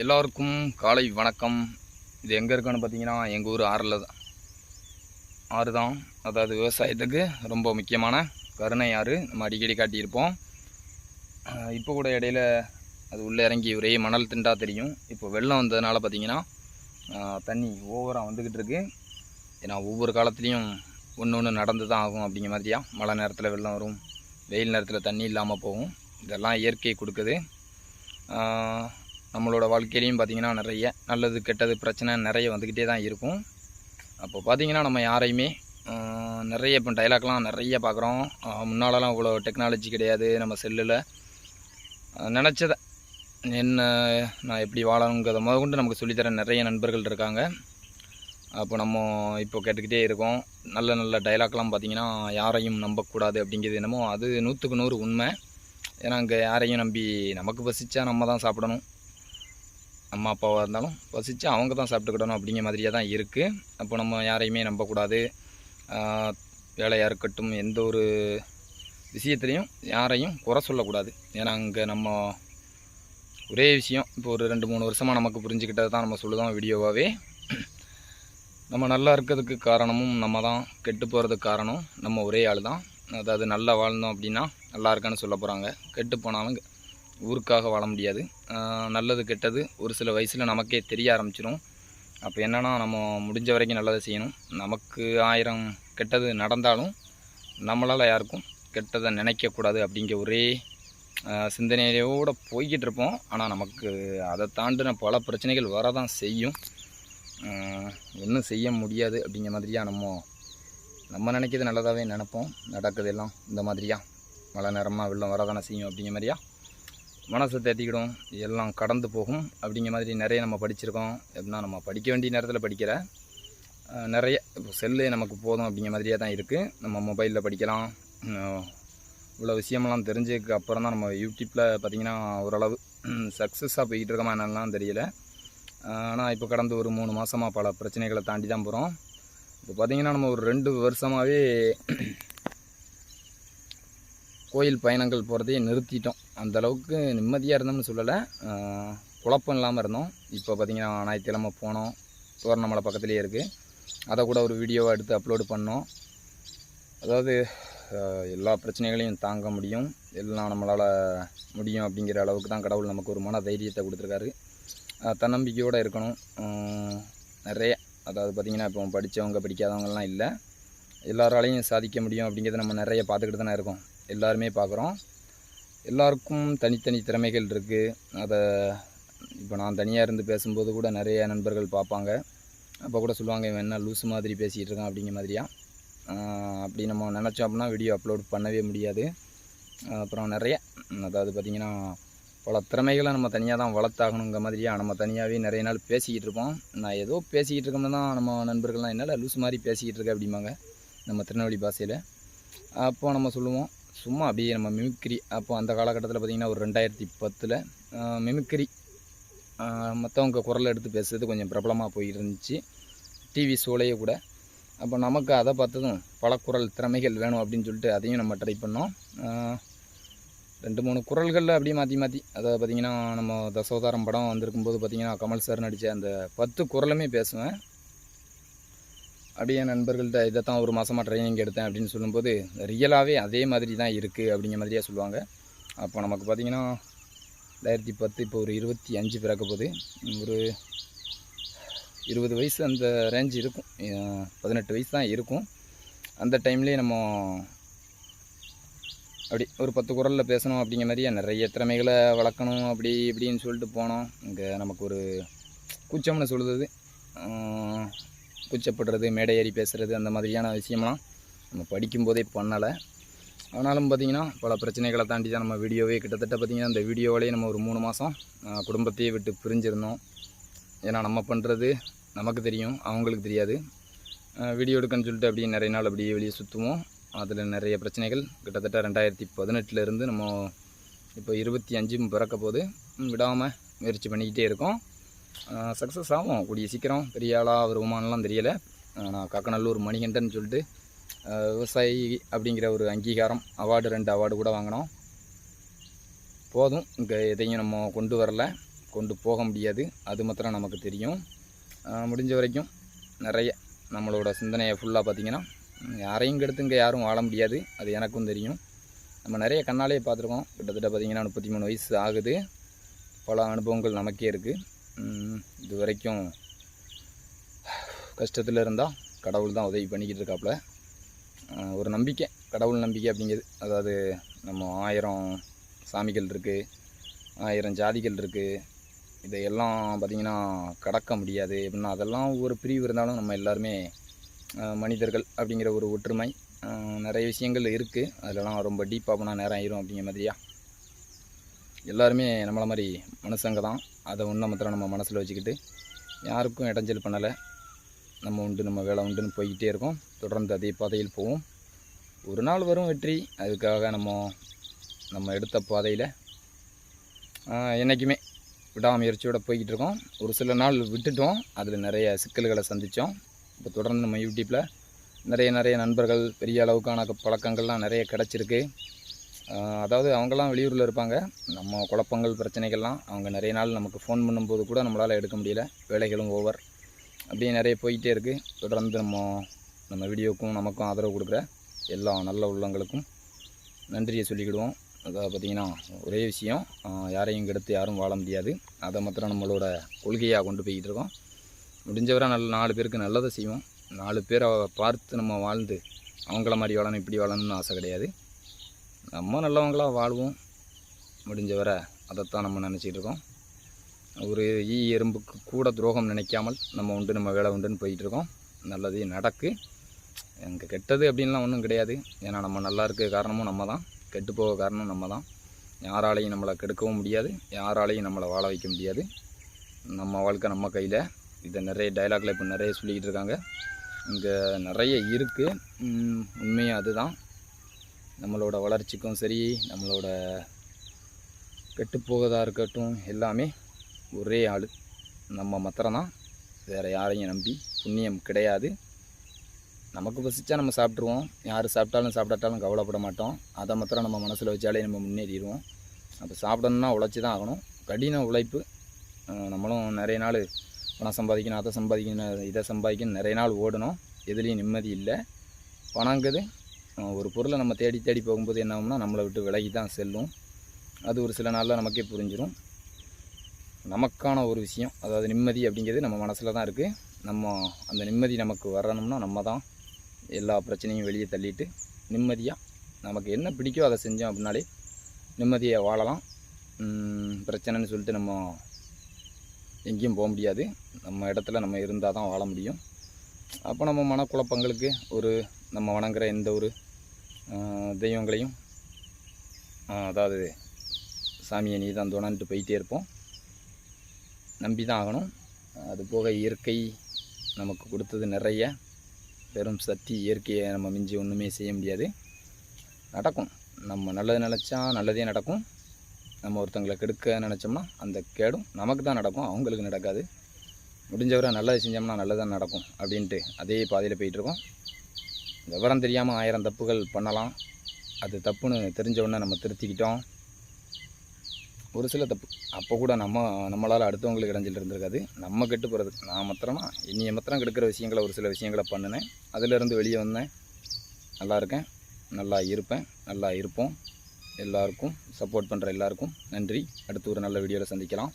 எல்லாருக்கும் காலை வணக்கம். இது எங்கே இருக்குன்னு பார்த்தீங்கன்னா எங்கள் ஊர் ஆறில் தான். ஆறு தான். அதாவது விவசாயத்துக்கு ரொம்ப முக்கியமான கருணை ஆறு. நம்ம அடிக்கடி காட்டியிருப்போம். இப்போ கூட இடையில அது உள்ளே இறங்கி ஒரே மணல் திண்டா தெரியும். இப்போ வெள்ளம் வந்ததுனால பார்த்தீங்கன்னா தண்ணி ஓவராக வந்துக்கிட்டு இருக்கு. ஏன்னா ஒவ்வொரு காலத்துலேயும் ஒன்று ஒன்று நடந்து தான் ஆகும் அப்படிங்கிற மாதிரியா? மழை நேரத்தில் வெள்ளம் வரும். வெயில் நேரத்தில் தண்ணி இல்லாமல் போகும். இதெல்லாம் இயற்கை கொடுக்குது. நம்மளோட வாழ்க்கையிலையும் பார்த்திங்கன்னா நிறைய நல்லது கெட்டது பிரச்சனை நிறைய வந்துக்கிட்டே தான் இருக்கும். அப்போ பார்த்திங்கன்னா நம்ம யாரையுமே நிறைய இப்போ டைலாக்லாம் நிறைய பார்க்குறோம். முன்னாலலாம் இவ்வளோ டெக்னாலஜி கிடையாது நம்ம செல்லில் நினச்சதை. என்ன நான் எப்படி வாழணுங்கிறத முத கொண்டு நமக்கு சொல்லித்தர நிறைய நண்பர்கள் இருக்காங்க. அப்போ நம்ம இப்போ கேட்டுக்கிட்டே இருக்கோம். நல்ல நல்ல டைலாக்லாம் பார்த்திங்கன்னா யாரையும் நம்பக்கூடாது அப்படிங்கிறது என்னமோ அது நூற்றுக்கு நூறு உண்மை. ஏன்னா அங்கே யாரையும் நம்பி நமக்கு பசிச்சா நம்ம தான் சாப்பிடணும். அம்மா அப்பாவாக இருந்தாலும் பசித்து அவங்க தான் சாப்பிட்டுக்கிடணும் அப்படிங்கிற மாதிரியே தான் இருக்குது அப்போ நம்ம யாரையுமே நம்பக்கூடாது. வேலையாக இருக்கட்டும் எந்த ஒரு விஷயத்துலையும் யாரையும் குறை சொல்லக்கூடாது. ஏன்னா அங்கே நம்ம ஒரே விஷயம் இப்போ ஒரு ரெண்டு மூணு வருஷமாக நமக்கு புரிஞ்சுக்கிட்டது தான் நம்ம சொல்லுதோம் வீடியோவாகவே நம்ம நல்லா இருக்கிறதுக்கு காரணமும் நம்ம தான் கெட்டு போகிறதுக்கு காரணம் நம்ம ஒரே ஆள் தான் அதாவது நல்லா வாழ்ந்தோம் அப்படின்னா நல்லா இருக்கான்னு சொல்ல போகிறாங்க கெட்டு போனாலும் ஊருக்காக வாழ முடியாது. நல்லது கெட்டது ஒரு சில வயசில் நமக்கே தெரிய ஆரம்பிச்சிடும் அப்போ என்னென்னா நம்ம முடிஞ்ச வரைக்கும் நல்லதை செய்யணும். நமக்கு ஆயிரம் கெட்டது நடந்தாலும் நம்மளால் யாருக்கும் கெட்டதை நினைக்கக்கூடாது அப்படிங்கிற ஒரே சிந்தனையோடு போய்கிட்டு இருப்போம். ஆனால் நமக்கு அதை தாண்டின பல பிரச்சனைகள் வரதான் செய்யும். ஒன்றும் செய்ய முடியாது அப்படிங்கிற மாதிரியா நம்ம நம்ம நினைக்கிறது நல்லதாகவே நினைப்போம். நடக்குது எல்லாம் இந்த மாதிரியா? மழை நேரமாக வெள்ளம் வரதானே செய்யும் அப்படிங்கிற மாதிரியா? மனசை தேத்திக்கிடும் எல்லாம் கடந்து போகும் அப்படிங்கிற மாதிரி நிறைய நம்ம படிச்சிருக்கோம். எப்படின்னா நம்ம படிக்க வேண்டிய நேரத்தில் படிக்கிற நிறைய இப்போ செல்லு நமக்கு போதும் அப்படிங்கிற மாதிரியே தான் இருக்குது நம்ம மொபைலில் படிக்கலாம். இவ்வளோ விஷயமெல்லாம் தெரிஞ்சதுக்கு அப்புறம் தான் நம்ம யூடியூப்பில் பார்த்திங்கன்னா ஓரளவு சக்ஸஸாக போய்கிட்டு இருக்கோமா என்னெல்லாம் தெரியல. ஆனால் இப்போ கடந்து ஒரு மூணு மாதமாக பல பிரச்சனைகளை தாண்டி தான் போகிறோம் இப்போ பார்த்திங்கன்னா நம்ம ஒரு ரெண்டு வருஷமாகவே கோயில் பயணங்கள் போகிறதையே நிறுத்திட்டோம். அந்தளவுக்கு நிம்மதியாக இருந்தோம்னு சொல்லலை. குழப்பம் இல்லாமல் இருந்தோம். இப்போ பார்த்திங்கன்னா ஞாயிற்றுக்கிழமை போனோம். தோரணமலை பக்கத்துலேயே இருக்குது அதை கூட ஒரு வீடியோவை எடுத்து அப்லோடு பண்ணோம். அதாவது எல்லா பிரச்சனைகளையும் தாங்க முடியும். எல்லாம் நம்மளால் முடியும் அப்படிங்கிற அளவுக்கு தான் கடவுள் நமக்கு ஒரு மன தைரியத்தை கொடுத்துருக்காரு தன்னம்பிக்கையோடு இருக்கணும். நிறைய. அதாவது பார்த்திங்கன்னா இப்போ படித்தவங்க படிக்காதவங்கலாம் இல்லை. எல்லாராலையும் சாதிக்க முடியும் அப்படிங்கிறத நம்ம நிறைய பார்த்துக்கிட்டு தானே இருக்கோம். எல்லாருமே பார்க்குறோம். எல்லாருக்கும் தனித்தனி திறமைகள் இருக்குது அதை இப்போ நான் தனியாக இருந்து பேசும்போது கூட நிறைய நண்பர்கள் பார்ப்பாங்க. அப்போ கூட சொல்லுவாங்க இவன் என்ன லூஸ் மாதிரி பேசிகிட்டு இருக்கான் அப்படிங்கிற மாதிரியா. அப்படி நம்ம நினச்சோம் அப்படின்னா வீடியோ அப்லோட் பண்ணவே முடியாது. அப்புறம் நிறைய அதாவது பார்த்திங்கன்னா பல திறமைகளை நம்ம தனியாக தான் வளர்த்தாகணுங்கிற மாதிரியா நம்ம தனியாகவே நிறைய நாள் பேசிக்கிட்டு இருப்போம். நான் ஏதோ பேசிக்கிட்டு இருக்கோம்னா நம்ம நண்பர்கள்லாம் என்னால் லூஸ் மாதிரி பேசிக்கிட்டு இருக்க? அப்படிம்பாங்க நம்ம திருநெல்வேலி பாஷையில். அப்போ நம்ம சொல்லுவோம் சும்மா அப்படியே நம்ம மிமிக்ரி அப்போ அந்த காலகட்டத்தில் பார்த்திங்கன்னா ஒரு ரெண்டாயிரத்தி பத்தில் மிமிக்ரி மற்றவங்க குரல் எடுத்து பேசுறது கொஞ்சம் பிரபலமாக போயிருந்துச்சு. டிவி ஷோலையே கூட. அப்போ நமக்கு அதை பார்த்ததும் பல குரல் திறமைகள் வேணும் அப்படின்னு சொல்லிட்டு அதையும் நம்ம ட்ரை பண்ணோம். ரெண்டு மூணு குரல்களில் அப்படியே மாற்றி மாற்றி அதை பார்த்திங்கன்னா நம்ம தசோதாரம் படம் வந்திருக்கும்போது பார்த்திங்கன்னா கமல் சார் நடித்த அந்த பத்து குரலுமே பேசுவேன். அப்படியே நண்பர்கள்ட்ட இதை தான் ஒரு மாதமாக ட்ரைனிங் எடுத்தேன் அப்படின்னு சொல்லும்போது ரியலாகவே அதே மாதிரி தான் இருக்குது அப்படிங்கிற மாதிரியே சொல்லுவாங்க. அப்போ நமக்கு பார்த்திங்கன்னா ரெண்டாயிரத்தி பத்து இப்போ ஒரு இருபத்தி அஞ்சு பிறக்க போகுது. ஒரு இருபது வயசு அந்த ரேஞ்ச் இருக்கும். பதினெட்டு வயசு தான் இருக்கும். அந்த டைம்லேயே நம்ம அப்படி ஒரு பத்து குரலில் பேசணும் அப்படிங்கிற மாதிரியே நிறைய திறமைகளை வளர்க்கணும் அப்படி இப்படின்னு சொல்லிட்டு போனோம். இங்கே நமக்கு ஒரு கூச்சம்னு சொல்லுது. கூச்சப்படுறது மேடை ஏறி பேசுகிறது அந்த மாதிரியான விஷயம்லாம் நம்ம படிக்கும்போதே பண்ணலை. ஆனாலும் பார்த்திங்கன்னா பல பிரச்சனைகளை தாண்டி தான் நம்ம வீடியோவே கிட்டத்தட்ட பார்த்திங்கன்னா இந்த வீடியோவிலேயே நம்ம ஒரு மூணு மாதம் குடும்பத்தையே விட்டு பிரிஞ்சிருந்தோம். ஏன்னா நம்ம பண்ணுறது நமக்கு தெரியும் அவங்களுக்கு தெரியாது. வீடியோ எடுக்கன்னு சொல்லிட்டு அப்படியே நிறைய நாள் அப்படியே வெளியே சுற்றுவோம் அதில் நிறைய பிரச்சனைகள் கிட்டத்தட்ட ரெண்டாயிரத்தி பதினெட்டுலேருந்து நம்ம இப்போ இருபத்தி அஞ்சும் பிறக்க போது விடாமல் முயற்சி பண்ணிக்கிட்டே இருக்கோம். சக்ஸஸ் ஆகும். கூடிய சீக்கிரம். பெரிய ஆளாக வருமானலாம் தெரியலை. நான் காக்கநல்லூர் மணிகண்டன் சொல்லிட்டு விவசாயி அப்படிங்கிற ஒரு அங்கீகாரம் அவார்டு ரெண்டு அவார்டு கூட வாங்கினோம். போதும். இங்கே எதையும் நம்ம கொண்டு வரல. கொண்டு போக முடியாது. அது மாத்திரம் நமக்கு தெரியும். முடிஞ்ச வரைக்கும் நிறைய நம்மளோட சிந்தனையை ஃபுல்லாக பார்த்திங்கன்னா யாரையும் கெடுத்து இங்கே யாரும் வாழ முடியாது. அது எனக்கும் தெரியும். நம்ம நிறைய கண்ணாலே பார்த்துருக்கோம். கிட்டத்தட்ட பார்த்திங்கன்னா முப்பத்தி மூணு வயசு ஆகுது. பல அனுபவங்கள் நமக்கே இருக்குது இது வரைக்கும் கஷ்டத்தில் இருந்தால் கடவுள் தான் உதவி பண்ணிக்கிட்டு இருக்காப்புல ஒரு நம்பிக்கை கடவுள் நம்பிக்கை அப்படிங்கிறது. அதாவது நம்ம ஆயிரம் சாமிகள் இருக்குது ஆயிரம் ஜாதிகள் இருக்குது இதையெல்லாம் பார்த்திங்கன்னா கடக்க முடியாது. எப்படின்னா அதெல்லாம் ஒரு பிரிவு இருந்தாலும் நம்ம எல்லாருமே மனிதர்கள் அப்படிங்கிற ஒரு ஒற்றுமை நிறைய விஷயங்கள் இருக்குது அதிலலாம் ரொம்ப டீப்பாக போனால் நேரம் ஆயிரும் அப்படிங்கிற மாதிரியா? எல்லாருமே நம்மளை மாதிரி மனுஷங்க தான். அதை ஒன்றை மாத்திரம் நம்ம மனசில் வச்சுக்கிட்டு யாருக்கும் இடைஞ்சல் பண்ணலை. நம்ம உண்டு நம்ம வேலை உண்டுன்னு போய்கிட்டே இருக்கோம். தொடர்ந்து அதே பாதையில் போவோம். ஒரு நாள் வரும் வெற்றி. அதுக்காக நம்ம நம்ம எடுத்த பாதையில் என்றைக்குமே விடாமுயற்சியோடு போய்கிட்டு இருக்கோம். ஒரு சில நாள் விட்டுட்டோம். அதில் நிறைய சிக்கல்களை சந்தித்தோம் இப்போ தொடர்ந்து நம்ம யூடியூப்பில் நிறைய நிறைய நண்பர்கள் பெரிய அளவுக்கான பழக்கங்கள்லாம் நிறைய கிடச்சிருக்கு. அதாவது அவங்கெல்லாம் வெளியூரில் இருப்பாங்க. நம்ம குழப்பங்கள் பிரச்சனைகள்லாம் அவங்க நிறைய நாள் நமக்கு ஃபோன் பண்ணும்போது கூட நம்மளால் எடுக்க முடியல. வேலைகளும் ஓவர் அப்படியே நிறைய போயிட்டே இருக்குது தொடர்ந்து நம்ம நம்ம வீடியோக்கும் நமக்கும் ஆதரவு கொடுக்குற எல்லா நல்ல உள்ளங்களுக்கும் நன்றியை சொல்லிக்கிடுவோம். அதாவது பார்த்திங்கன்னா ஒரே விஷயம் யாரையும் கெடுத்து யாரும் வாழ முடியாது. அதை மாத்திரம் நம்மளோட கொள்கையாக கொண்டு போய்கிட்டு இருக்கோம். முடிஞ்சவரை நல்ல நாலு பேருக்கு நல்லதை செய்வோம். நாலு பேரை பார்த்து நம்ம வாழ்ந்து அவங்கள மாதிரி வாழணும் இப்படி வாழணும்னு ஆசை கிடையாது. நம்ம நல்லவங்களாக வாழ்வோம் முடிஞ்சவரை அதைத்தான் நம்ம நினச்சிட்டு இருக்கோம். ஒரு ஈ எறும்புக்கு கூட துரோகம் நினைக்காமல் நம்ம உண்டு நம்ம வேலை உண்டுன்னு போயிட்டு இருக்கோம். நல்லது நடக்கு. எனக்கு கெட்டது அப்படின்லாம் ஒன்றும் கிடையாது. ஏன்னா நம்ம நல்லா இருக்க காரணமும் நம்ம தான். கெட்டு போக காரணம் நம்ம தான். யாராலையும் நம்மளை கெடுக்கவும் முடியாது. யாராலையும் நம்மளை வாழ வைக்க முடியாது. நம்ம வாழ்க்கை நம்ம கையில். இதை நிறைய டைலாக்ல இப்போ நிறைய சொல்லிக்கிட்டு இருக்காங்க. இங்கே நிறைய இருக்குது உண்மையும் அதுதான். நம்மளோட வளர்ச்சிக்கும் சரி நம்மளோட கெட்டுப்போகதாக இருக்கட்டும் எல்லாமே ஒரே ஆள். நம்ம மாத்திரம் தான் வேறு யாரையும் நம்பி புண்ணியம் கிடையாது. நமக்கு பசிச்சா நம்ம சாப்பிட்ருவோம் யார் சாப்பிட்டாலும் சாப்பிட்டாட்டாலும் கவலைப்பட மாட்டோம். அதை மாத்திரம் நம்ம மனசில் வச்சாலே நம்ம முன்னேறிடுவோம். அப்போ சாப்பிடணும்னா உழைச்சி தான் ஆகணும். கடின உழைப்பு. நம்மளும் நிறைய நாள் பணம் சம்பாதிக்கணும் அதை சம்பாதிக்கணும் இதை சம்பாதிக்கணும் நிறைய நாள் ஓடணும். எதுலேயும் நிம்மதி இல்லை. பணங்கிறது ஒரு பொருளை நம்ம தேடி தேடி போகும்போது என்ன ஆகும்னா நம்மளை விட்டு விலகி தான் செல்லும். அது ஒரு சில நாளில் நமக்கே புரிஞ்சிடும் நமக்கான ஒரு விஷயம் அதாவது நிம்மதி அப்படிங்கிறது நம்ம மனசில் தான் இருக்குது நம்ம அந்த நிம்மதி நமக்கு வரணும்னா நம்ம தான் எல்லா பிரச்சனையும் வெளியே தள்ளிட்டு நிம்மதியாக நமக்கு என்ன பிடிக்கோ அதை செஞ்சோம் அப்படின்னாலே நிம்மதியை வாழலாம். பிரச்சனைன்னு சொல்லிட்டு நம்ம எங்கேயும் போக முடியாது. நம்ம இடத்துல நம்ம இருந்தால் தான் வாழ முடியும். அப்போ நம்ம மனக்குழப்பங்களுக்கு ஒரு நம்ம வணங்குற எந்த ஒரு தெய்வங்களையும் அதாவது சாமியை நீ தான் தோணான்ட்டு போயிட்டே இருப்போம். நம்பி தான் ஆகணும். அது போக இயற்கை நமக்கு கொடுத்தது நிறைய. வெறும் சக்தி இயற்கையை நம்ம மிஞ்சி ஒன்றுமே செய்ய முடியாது. நடக்கும். நம்ம நல்லது நினச்சா நல்லதே நடக்கும். நம்ம ஒருத்தங்களை கெடுக்க நினச்சோம்னா அந்த கேடும் நமக்கு தான் நடக்கும். அவங்களுக்கு நடக்காது. முடிஞ்சவரை நல்லது செஞ்சோம்னா நல்லதாக நடக்கும் அப்படின்ட்டு அதே பாதையில் போயிட்டுருக்கோம் விவரம் தெரியாமல் ஆயிரம் தப்புகள் பண்ணலாம். அது தப்புன்னு தெரிஞ்ச உடனே நம்ம திருத்திக்கிட்டோம். ஒரு சில தப்பு. அப்போ கூட நம்ம நம்மளால் அடுத்தவங்களுக்கு இடைஞ்சல் இருந்திருக்காது. நம்ம கெட்டு போகிறதுக்கு நான் மாத்திரமா இன்னைய மாத்திரம் கெடுக்கிற விஷயங்களை ஒரு சில விஷயங்களை பண்ணினேன். அதிலிருந்து வெளியே வந்தேன். நல்லா இருக்கேன். நல்லா இருப்பேன். நல்லா இருப்போம். எல்லாருக்கும் சப்போர்ட் பண்ணுற எல்லாருக்கும் நன்றி. அடுத்து ஒரு நல்ல வீடியோவில் சந்திக்கலாம்.